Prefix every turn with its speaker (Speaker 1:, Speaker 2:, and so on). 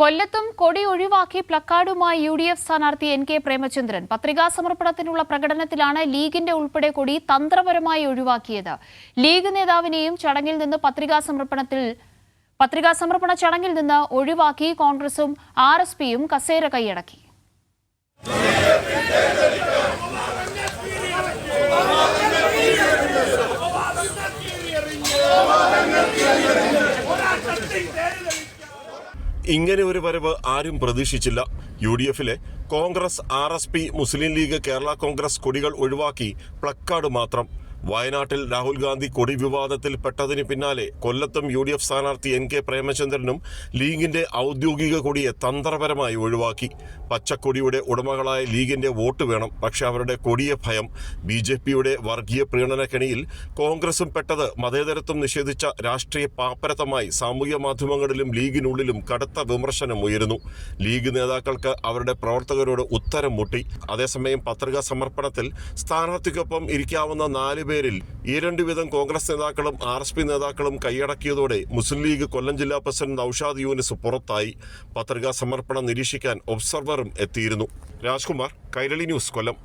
Speaker 1: കൊല്ലത്തും കൊടി ഒഴിവാക്കി പ്ലക്കാർഡുമായി യു ഡി എഫ് സ്ഥാനാർത്ഥി എൻ കെ പ്രേമചന്ദ്രൻ. പത്രികാ സമർപ്പണത്തിനുള്ള പ്രകടനത്തിലാണ് ലീഗിന്റെ ഉൾപ്പെടെ കൊടി തന്ത്രപരമായി ഒഴിവാക്കിയത്. ലീഗ് നേതാവിനെയും ചടങ്ങിൽ നിന്ന് പത്രികാ സമർപ്പണത്തിൽ പത്രികാ സമർപ്പണ ചടങ്ങിൽ നിന്ന് ഒഴിവാക്കി കോൺഗ്രസും ആർ എസ് പിയും കസേര കൈയടക്കി
Speaker 2: ഇങ്ങനെ ഒരു വരവ് ആരും പ്രതീക്ഷിച്ചില്ല. യു ഡി എഫിലെ Congress R S P Muslim League Kerala Congress കൊടികൾ ഒഴിവാക്കി പ്ലക്കാർഡ് മാത്രം. വയനാട്ടിൽ രാഹുൽ ഗാന്ധി കൊടി വിവാദത്തിൽ പെട്ടതിന് പിന്നാലെ കൊല്ലത്തും യു ഡി എഫ് സ്ഥാനാർത്ഥി എൻ കെ പ്രേമചന്ദ്രനും ലീഗിന്റെ ഔദ്യോഗിക കൊടിയെ തന്ത്രപരമായി ഒഴിവാക്കി. പച്ചക്കൊടിയുടെ ഉടമകളായ ലീഗിന്റെ വോട്ട് വേണം. പക്ഷെ അവരുടെ കൊടിയ ഭയം ബി ജെ പിയുടെ വർഗീയ പ്രീണന കെണിയിൽ കോൺഗ്രസും പെട്ടത് മതേതരത്വം നിഷേധിച്ച രാഷ്ട്രീയ പാപ്പരത്തമായി സാമൂഹ്യ മാധ്യമങ്ങളിലും ലീഗിനുള്ളിലും കടുത്ത വിമർശനം ഉയരുന്നു. ലീഗ് നേതാക്കൾക്ക് അവരുടെ പ്രവർത്തകരോട് ഉത്തരം മുട്ടി. അതേസമയം പത്രികാ സമർപ്പണത്തിൽ സ്ഥാനാർത്ഥിക്കൊപ്പം ഇരിക്കാവുന്ന നാല് പേരിൽ ഈ രണ്ട് വീതം കോൺഗ്രസ് നേതാക്കളും ആർ എസ് പി നേതാക്കളും കൈയടക്കിയതോടെ മുസ്ലിം ലീഗ് കൊല്ലം ജില്ലാ പ്രസിഡന്റ് ഔഷാദ് യൂനിസ് പുറത്തായി. പത്രികാ സമർപ്പണം നിരീക്ഷിക്കാൻ ഒബ്സർവറും എത്തിയിരുന്നു. രാജ്കുമാർ കൈരളി ന്യൂസ് കൊല്ലം.